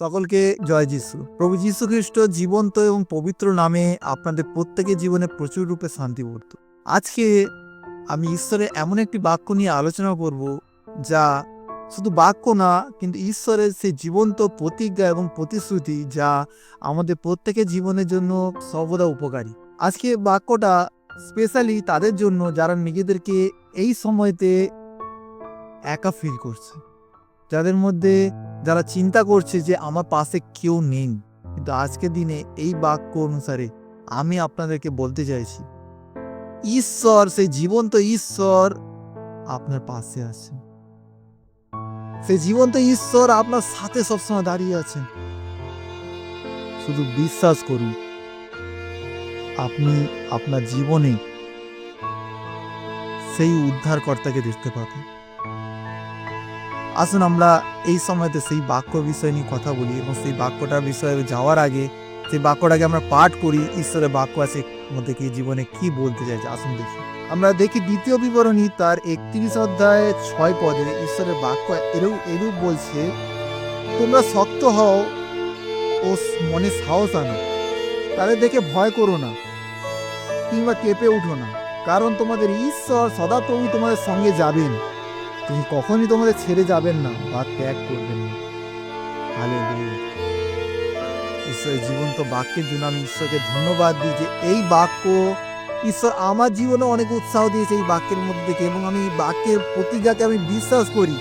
সকলকে জয় যিশু। প্রভু যীশু খ্রিস্ট জীবন্ত এবং পবিত্র নামে আপনাদের প্রত্যেকের জীবনে প্রচুর রূপে শান্তি বর্ত। আজকে আমি ঈশ্বরের এমন একটি বাক্য নিয়ে আলোচনা করব, যা শুধু বাক্য না, কিন্তু ঈশ্বরের সেই জীবন্ত প্রতিজ্ঞা এবং প্রতিশ্রুতি যা আমাদের প্রত্যেকের জীবনের জন্য সর্বদা উপকারী। আজকে বাক্যটা স্পেশালি তাদের জন্য, যারা নিজেদেরকে এই সময়তে একা ফিল করছে। যাদের মধ্যে যারা চিন্তা করছে যে আমার পাশে কেউ নেই, কিন্তু আজকের দিনে এই বাক্য অনুসারে আমি আপনাদেরকে বলতে চাইছি, ঈশ্বর, সেই জীবন্ত ঈশ্বর আপনার পাশে আছেন। সেই জীবন্ত ঈশ্বর আপনার সাথে সবসময় দাঁড়িয়ে আছেন। শুধু বিশ্বাস করুন, আপনি আপনার জীবনে সেই উদ্ধারকর্তাকে দেখতে পাবেন। আসুন আমরা এই সময়তে সেই বাক্য বিষয় নিয়ে কথা বলি এবং সেই বাক্যটার বিষয়ে যাওয়ার আগে সেই বাক্যটাকে আমরা পাঠ করি, ঈশ্বরের বাক্য আছে মধ্যে কি জীবনে কি বলতে চাইছে আসুন দেখি। আমরা দেখি দ্বিতীয় বিবরণী তার একত্রিশ অধ্যায়ে ছয় পদে ঈশ্বরের বাক্য এরূপ এরূপ বলছে, তোমরা শক্ত হও ও মনে সাহস আনো। তাদের দেখে ভয় করো না কিংবা কেঁপে উঠো না। কারণ তোমাদের ঈশ্বর সদাপ্রভু তোমাদের সঙ্গে যাবেন। তিনি কখনই তোমাদের ছেড়ে যাবেন না বা ত্যাগ করবেন না। হালেলুয়া। ঈশ্বরের জীবন্ত বাক্যের জন্য আমি ঈশ্বরকে ধন্যবাদ দিই যে এই বাক্য ঈশ্বর আমার জীবনে অনেক উৎসাহ দিয়েছে এই বাক্যের মধ্যে থেকে এবং আমি এই বাক্যের প্রতিজ্ঞাকে আমি বিশ্বাস করি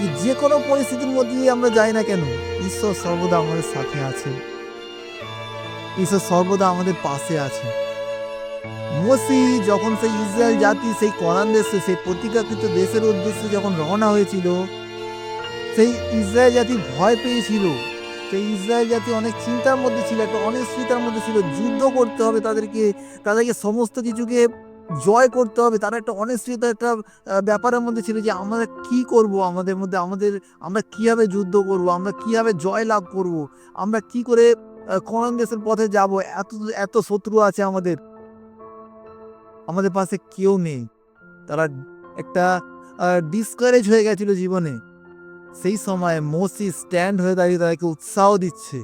যে যে কোনো পরিস্থিতির মধ্যে দিয়ে আমরা যাই না কেন, ঈশ্বর সর্বদা আমাদের সাথে আছে ঈশ্বর সর্বদা আমাদের পাশে আছে মসি যখন সেই ইসরায়েল জাতি, সেই করান দেশে, সেই প্রতিজ্ঞাকৃত দেশের উদ্দেশ্যে যখন রওনা হয়েছিল, সেই ইসরায়েল জাতি ভয় পেয়েছিল। সেই ইসরায়েল জাতি অনেক চিন্তার মধ্যে ছিল, একটা অনিশ্চয়তার মধ্যে ছিল, যুদ্ধ করতে হবে তাদেরকে তাদেরকে সমস্ত কিছুকে জয় করতে হবে। তারা একটা অনিশ্চয়তা একটা ব্যাপারের মধ্যে ছিল যে আমরা কি করব আমাদের মধ্যে, আমাদের, আমরা কীভাবে যুদ্ধ করব, আমরা কীভাবে জয় লাভ করব, আমরা কি করে করান দেশের পথে যাব, এত এত শত্রু আছে আমাদের। আমাদের পাশে কেউ নেই। তারা একটা ডিসকারেজ হয়ে গেছিল জীবনে। সেই সময় মোসি স্ট্যান্ড হয়ে দাঁড়িয়ে তাদেরকে উৎসাহ দিচ্ছে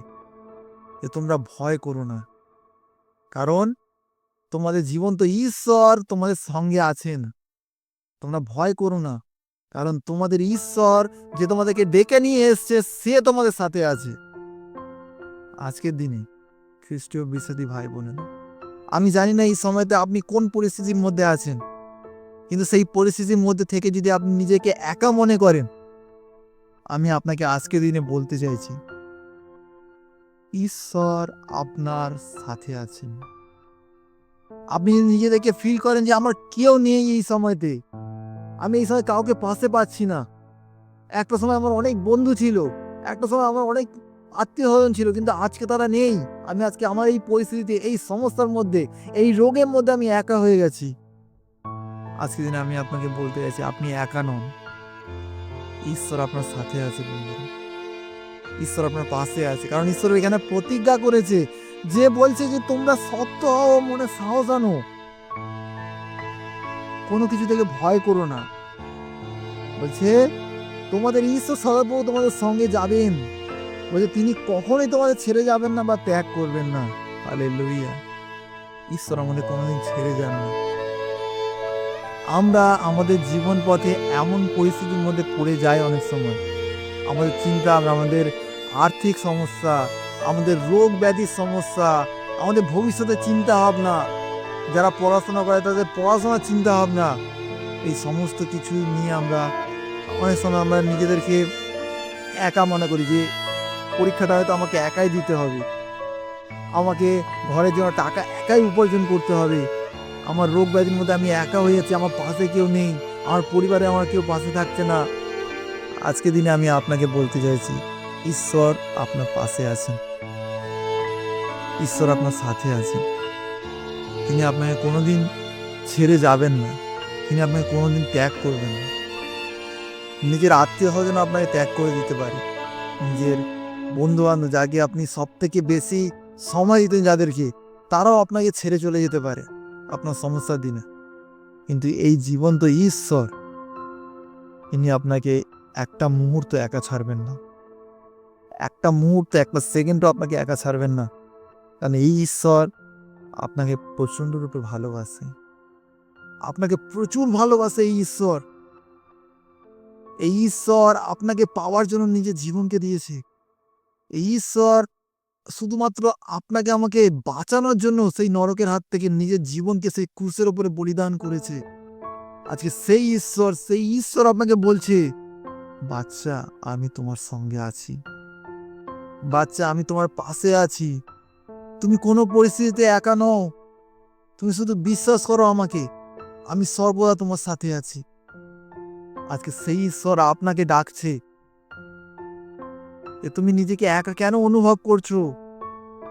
যে তোমরা ভয় করো না। কারণ তোমাদের জীবন তো ঈশ্বর তোমাদের সঙ্গে আছেন। তোমরা ভয় করো না। কারণ তোমাদের ঈশ্বর যে তোমাদেরকে ডেকে নিয়ে এসছে, সে তোমাদের সাথে আছে। আজকের দিনে খ্রিস্টীয় বিশ্বাসী ভাই বোনেরা আমি জানি না এই সময়তে আপনি কোন পরিস্থিতির মধ্যে আছেন। কিন্তু সেই পরিস্থিতির মধ্যে থেকে যদি আপনি নিজেকে একা মনে করেন, আমি আপনাকে আজকের দিনে বলতে চাইছি, ঈশ্বর আপনার সাথে আছেন। আপনি নিজেদেরকে ফিল করেন যে আমার কেউ নেই এই সময়তে, আমি এই সময় কাউকে পাশে পাচ্ছি না। একটা সময় আমার অনেক বন্ধু ছিল, একটা সময় আমার অনেক আত্মীয় স্বজন ছিল, কিন্তু আজকে তারা নেই। আমি আজকে আমার এই পরিস্থিতিতে, এই সমস্যার মধ্যে, এই রোগের মধ্যে আমি একা হয়ে গেছি। আজকে দিনে আমি আপনাকে বলতে চাইছি, আপনি একা নন। ঈশ্বর আপনার সাথে আছে বন্ধুরা। ঈশ্বর আপনার পাশে আছে। কারণ ঈশ্বর এখানে প্রতিজ্ঞা করেছে যে বলছে যে, তোমরা সত্য হও, মনে সাহস আনো। কোনো কিছু থেকে ভয় করো না। বলছে, তোমাদের ঈশ্বর সদাপ্রভু তোমাদের সঙ্গে যাবেন। বলছে, তিনি কখনোই তোমাদের ছেড়ে যাবেন না বা ত্যাগ করবেন না। আলে লইয়া ঈশ্বর আমাদের কোনোদিন ছেড়ে যান না। আমরা আমাদের জীবন পথে এমন পরিস্থিতির মধ্যে পড়ে যাই অনেক সময়। আমাদের চিন্তা, আমাদের আর্থিক সমস্যা, আমাদের রোগ ব্যাধির সমস্যা, আমাদের ভবিষ্যতের চিন্তা ভাবনা যারা পড়াশোনা করে তাদের পড়াশোনার চিন্তা ভাবনা এই সমস্ত কিছু নিয়ে আমরা অনেক সময় আমরা নিজেদেরকে একা মনে করি যে পরীক্ষাটা হয়তো আমাকে একাই দিতে হবে। আমাকে ঘরের জন্য টাকা একাই উপার্জন করতে হবে। আমার রোগ ব্যাধির মধ্যে আমি একা হয়ে যাচ্ছি, আমার পাশে কেউ নেই, আমার পরিবারে আমার কেউ পাশে থাকছে না। আজকে দিনে আমি আপনাকে বলতে চাইছি, ঈশ্বর আপনার পাশে আছেন। ঈশ্বর আপনার সাথে আছেন। তিনি আপনাকে কোনোদিন ছেড়ে যাবেন না। তিনি আপনাকে কোনোদিন ত্যাগ করবেন না। নিজের আত্মীয় স্বজন আপনাকে ত্যাগ করে দিতে পারে। নিজের বন্ধু বান্ধব যাকে আপনি সব থেকে বেশি সময় দিতেন যাদেরকে, তারাও আপনাকে ছেড়ে চলে যেতে পারে আপনার সমস্যার দিনে। কিন্তু এই জীবন তো ঈশ্বর, ইনি আপনাকে একটা মুহূর্ত একা ছাড়বেন না। একটা মুহূর্ত, একটা সেকেন্ডও আপনাকে একা ছাড়বেন না। কারণ এই ঈশ্বর আপনাকে প্রচণ্ড রূপে ভালোবাসে। আপনাকে প্রচুর ভালোবাসে এই ঈশ্বর। এই ঈশ্বর আপনাকে পাওয়ার জন্য নিজের জীবনকে দিয়েছে। ঈশ্বর, শুধুমাত্র আপনাকে আমাকে বাঁচানোর জন্য সেই নরকের হাত থেকে নিজের জীবনকে সেই ক্রুশের উপরে বলিদান করেছে। আজকে সেই ঈশ্বর সেই ঈশ্বর আপনাকে বলছে, বাচ্চা, আমি তোমার সঙ্গে আছি। বাচ্চা, আমি তোমার পাশে আছি। তুমি কোনো পরিস্থিতিতে একা নও। তুমি শুধু বিশ্বাস করো আমাকে। আমি সর্বদা তোমার সাথে আছি। আজকে সেই ঈশ্বর আপনাকে ডাকছে। তুমি নিজেকে একা কেন অনুভব করছ?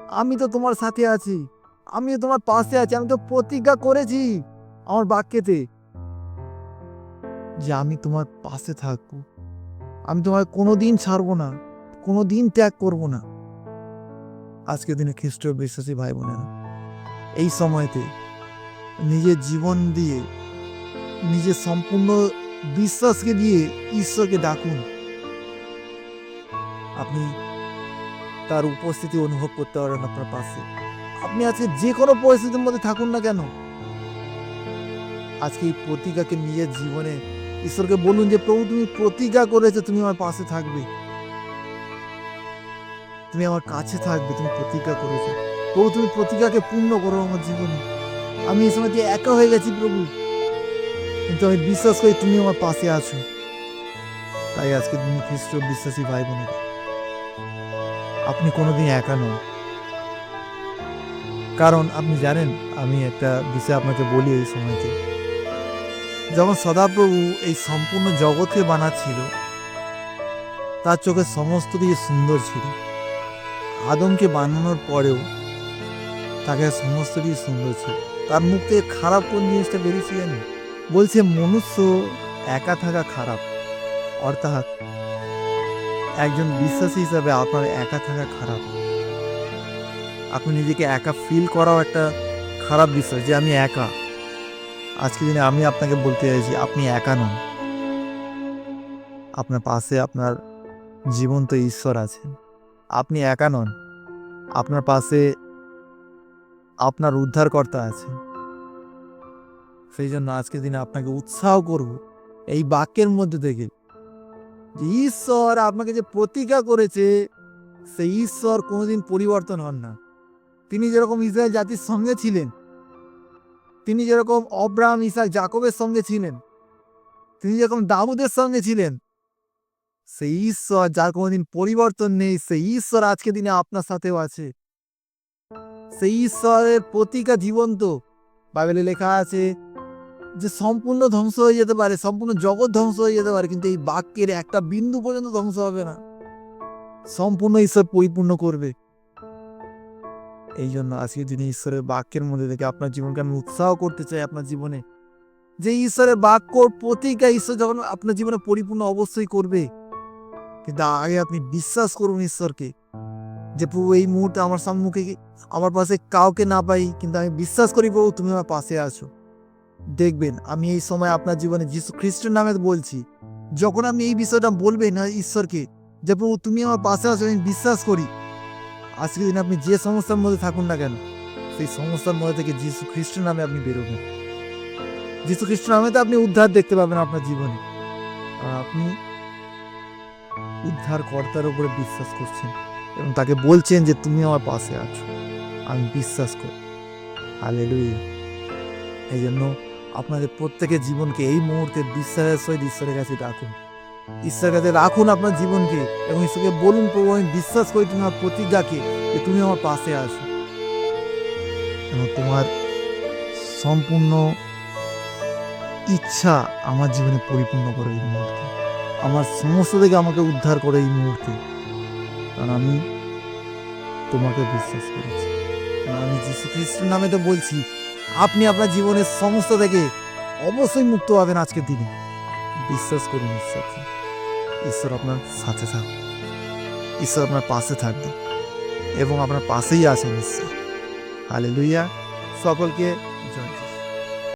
আমি তো তোমার সাথে আছি। আমি তোমার পাশে আছি। আমি তো প্রতিজ্ঞা করেছি আমার বাক্যেতে যে আমি তোমার পাশে থাকব। আমি তোমার কোনো দিন ছাড়বো না কোনো দিন ত্যাগ করব না। আজকের দিনে খ্রিস্টীয় বিশ্বাসী ভাই বোনেরা এই সময়তে নিজের জীবন দিয়ে, নিজের সম্পূর্ণ বিশ্বাসকে দিয়ে ঈশ্বরকে ডাকুন। আপনি তার উপস্থিতি অনুভব করতে পারেন আপনার পাশে। আপনি আজকে যে কোনো পরিস্থিতির মধ্যে থাকুন না কেন? আজকে এই প্রতিজ্ঞাকে নিজের জীবনে ঈশ্বরকে বলুন যে, প্রভু, তুমি প্রতিজ্ঞা করেছ, তুমি আমার পাশে থাকবে। তুমি আমার কাছে থাকবে, তুমি প্রতিজ্ঞা করেছ। প্রভু, তুমি প্রতিজ্ঞাকে পূর্ণ করো আমার জীবনে। আমি এই সময় একা হয়ে গেছি, প্রভু। কিন্তু আমি বিশ্বাস করি তুমি আমার পাশে আছো। তাই আজকে তুমি খ্রিস্ট বিশ্বাসী ভাই বোনের। আপনি কোনোদিন একা নন। কারণ আপনি জানেন, আমি একটা বিষয় আপনাকে বলি এই সময়তে। যখন সদাপ্রভু এই সম্পূর্ণ জগৎকে বানাচ্ছিল, তার চোখে সমস্ত কিছু সুন্দর ছিল। আদমকে বানানোর পরেও তাকে সমস্ত কিছু সুন্দর ছিল। তার মুখ থেকে খারাপ কোন জিনিসটা বেরিয়েছে জানি বলছে, মনুষ্য একা থাকা খারাপ। অর্থাৎ একজন বিশ্বাসী হিসাবে আপনার একা থাকা খারাপ। আপনি নিজেকে একা ফিল করাও একটা খারাপ বিষয় যে আমি একা। আজকের দিনে আমি আপনাকে বলতে চাইছি, আপনি একা নন। আপনার পাশে আপনার জীবন্ত ঈশ্বর আছেন। আপনি একা নন। আপনার পাশে আপনার উদ্ধারকর্তা আছেন। সেই জন্য আজকের দিনে আপনাকে উৎসাহ করব। এই বাক্যের মধ্যে থেকে ঈশ্বর আপনাকে যে প্রতিজ্ঞা করেছে, সেই ঈশ্বর কোনোদিন পরিবর্তন হন না। তিনি যেরকম ইসরায়েল জাতির সঙ্গে ছিলেন, তিনি যেরকম অব্রাহাম ইসাক জাকবের সঙ্গে ছিলেন, তিনি যেরকম দাউদের সঙ্গে ছিলেন, সেই ঈশ্বর যার কোনোদিন পরিবর্তন নেই, সেই ঈশ্বর আজকে দিনে আপনার সাথেও আছে। সেই ঈশ্বরের প্রতিজ্ঞা জীবন্ত। বাইবেলে লেখা আছে যে সম্পূর্ণ ধ্বংস হয়ে যেতে পারে, সম্পূর্ণ জগৎ ধ্বংস হয়ে যেতে পারে, কিন্তু এই বাক্যের একটা বিন্দু পর্যন্ত ধ্বংস হবে না। সম্পূর্ণ ঈশ্বর পরিপূর্ণ করবে। এই জন্য আজকে যিনি ঈশ্বরের বাক্যের মধ্যে থেকে আপনার জীবনকে আমি উৎসাহ করতে চাই আপনার জীবনে। যে ঈশ্বরের বাক্য প্রতিজ্ঞা ঈশ্বর যখন আপনার জীবনে পরিপূর্ণ অবশ্যই করবে, কিন্তু আগে আপনি বিশ্বাস করুন ঈশ্বরকে যে, প্রভু, এই মুহূর্তে আমার সম্মুখে আমার পাশে কাউকে না পাই, কিন্তু আমি বিশ্বাস করি প্রভু, তুমি আমার পাশে আছো। দেখবেন, আমি এই সময় আপনার জীবনে যিশু খ্রিস্টের নামে বলছি। যখন আপনি এই বিষয়টা বলবেন ঈশ্বরকে, যে প্রভু, তুমি আমার পাশে আছো, আমি বিশ্বাস করি। আজকের দিন আপনি যে সমস্যার মধ্যে থাকুন না কেন, সেই সমস্যার মধ্যে থেকে যিশু খ্রিস্টের নামে আপনি বেরোবেন। যিশু খ্রিস্ট নামে তো আপনি উদ্ধার দেখতে পাবেন আপনার জীবনে। আর আপনি উদ্ধার কর্তার উপরে বিশ্বাস করছেন এবং তাকে বলছেন যে তুমি আমার পাশে আছো। আমি বিশ্বাস করি। হালেলুয়া। এই জন্য আপনাদের প্রত্যেকের জীবনকে এই মুহূর্তে বিশ্বাসের সহিত ঈশ্বরের কাছে রাখুন। ঈশ্বরের কাছে রাখুন আপনার জীবনকে এবং ঈশ্বরকে বলুন, প্রভু, আমি বিশ্বাস করি তুমি আমার প্রতিজ্ঞাকে যে তুমি আমার পাশে আসো এবং তোমার সম্পূর্ণ ইচ্ছা আমার জীবনে পরিপূর্ণ করে এই মুহূর্তে। আমার সমস্ত থেকে আমাকে উদ্ধার করে এই মুহূর্তে। কারণ আমি তোমাকে বিশ্বাস করেছি। আমি যীশু খ্রিস্টের নামে তো বলছি আপনি আপনার জীবনের সমস্ত থেকে অবশ্যই মুক্ত হবেন আজকের দিনে। বিশ্বাস করুন ঈশ্বরকে ঈশ্বর আপনার সাথে থাকবে ঈশ্বর আপনার পাশে থাকবে এবং আপনার পাশেই আছেন, ঈশ্বর। হালে লুইয়া সকলকে